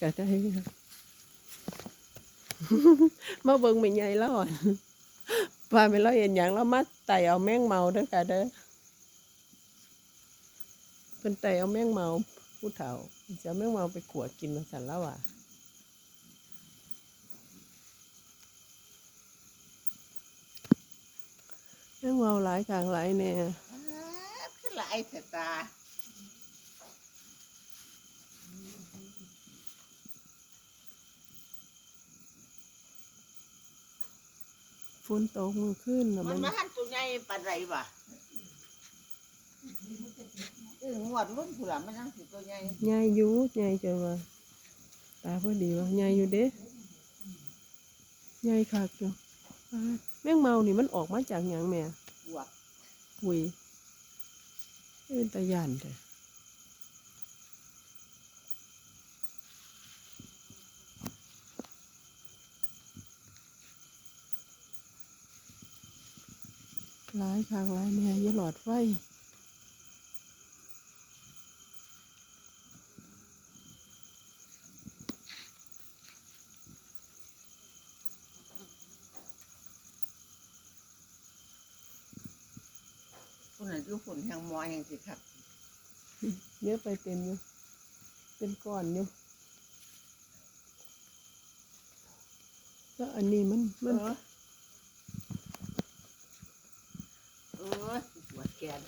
ก็ได้ค่ะมาเบิ่งไม่ใหญ่แล้วอ่อนว่าไม่เราเห็นอย่างเรามาไต่เอาแมงเมาด้อค่ะเด้อเป็นไต่เอาแมงเมาผู้เฒ่าจะแมงเมาไปขวดกินมาสันแล้วอะแมงเมาหลายกลางหลายเนี่ยขึ้นหลายสตา ฝนตกมือขึ้นแล้วมัมันนมาหันตัวใหญ่ปานไรวะเออหวดรุ่นผู้หลานมันนั่งสิตัวใหญ่ใหญ่อยู่ใหญ่เจอว่าตาพอดีว่าใหญ่อยู่เด้ใหญ่คักอยู่อ่าแมงเมานี่มันออกมาจากหยังแม่บวกหุยเป็นตาย่านเด้ หลายคักหลายแม่อย่าหลอดไฟคนนั้นอยู่ฝุ่นแห่งมอแห่งสิครับเยอะไปเป็นอยู่ เป็นก้อนอยู่แล้วอันนี้มันเอมัน อ เออปวดแกน